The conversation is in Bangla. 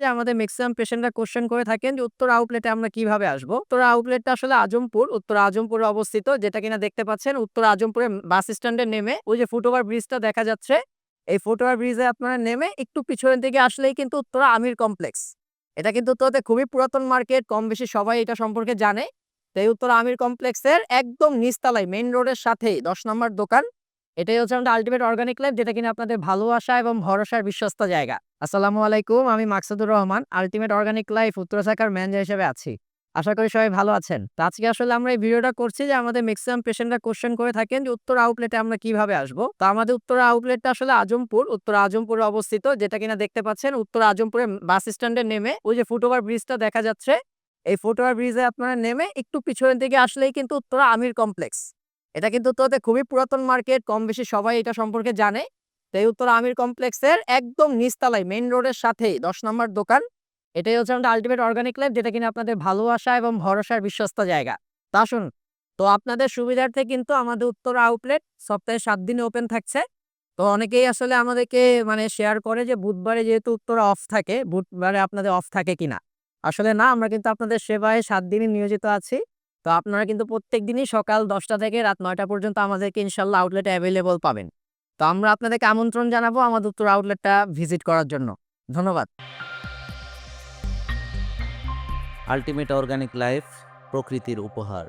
যে আমাদের ম্যাক্সিমাম পেশেন্টরা কোশ্চেন করে থাকেন যে, উত্তর আউটলেটে আমরা কীভাবে আসব? উত্তর আউটলেটটা আসলে আজমপুর। উত্তর আজমপুরে অবস্থিত, যেটা কিনা দেখতে পাচ্ছেন, উত্তর আজমপুরে বাস স্ট্যান্ডে নেমে ওই যে ফুটওভার ব্রিজটা দেখা যাচ্ছে। এই ফুটওভার ব্রিজে আপনারা নেমে একটু পিছনের দিকে আসলেই কিন্তু উত্তরা আমির কমপ্লেক্স এটা কিন্তু উত্তরাতে খুবই পুরাতন মার্কেট কম বেশি সবাই এটা সম্পর্কে জানে। তো এই উত্তরা আমির কমপ্লেক্সের একদম নিচতলায় মেইন রোডের সাথেই, দশ নম্বর দোকান। এটাই হচ্ছে আমাদের আলটিমেট অর্গানিক লাইফ যেটা কিনা আপনাদের ভালোবাসা এবং ভরসার বিশ্বস্ত জায়গা। আসসালামু আলাইকুম, আমি Maksudur Rahman, ultimate organic life, উত্তর শাখার ম্যানেজার হিসেবে আছি। আশা করি সবাই ভালো আছেন। তো আজকে আসলে আমরা এই ভিডিওটা করছি যে আমাদের ম্যাক্সিমাম পেশেন্টরা কোশ্চেন করে থাকেন যে উত্তর আউটলেটে আমরা কীভাবে আসব। তো আমাদের উত্তর আউটলেটটা আসলে আজমপুর, উত্তর আজমপুরে অবস্থিত, যেটা কিনা দেখতে পাচ্ছেন উত্তর আজমপুরে বাস স্ট্যান্ডে নেমে ওই যে ফুটওভার ব্রিজটা দেখা যাচ্ছে, এই ফুটওভার ব্রিজে আপনারা নেমে একটু পিছনের দিকে আসলেই কিন্তু উত্তরা আমির কমপ্লেক্স। এটা কিন্তু উত্তরাতে খুবই পুরাতন মার্কেট কম বেশি সবাই এটা সম্পর্কে জানে। এই উত্তর আমির কমপ্লেক্সের একদম নিচতলায় মেইন রোডের সাথেই, দশ নম্বর দোকান। এটাই হচ্ছে আমাদের আলটিমেট অর্গানিক লাইফ যেটা কিনা আপনাদের ভালোবাসা এবং ভরসার বিশ্বস্ত জায়গা। তা শুন তো আপনাদের সুবিধার্থে কিন্তু আমাদের উত্তর আউটলেট সপ্তাহে সাত দিনে ওপেন থাকছে। তো অনেকেই আসলে আমাদেরকে মানে শেয়ার করে যে বুধবারে যেহেতু উত্তরা অফ থাকে, বুধবারে আপনাদের অফ থাকে কিনা। আসলে না, আমরা কিন্তু আপনাদের সেবায় সাত দিনই নিয়োজিত আছি। তো আপনারা কিন্তু প্রত্যেক দিনই সকাল দশটা থেকে রাত নয়টা পর্যন্ত আমাদেরকে ইনশাল্লাহ আউটলেটে অ্যাভেলেবল পাবেন। তো আমরা আপনাদেরকে আমন্ত্রণ জানাব আমাদের উত্তর আউটলেটটা ভিজিট করার জন্য। ধন্যবাদ। আলটিমেট অর্গানিক লাইফ প্রকৃতির উপহার।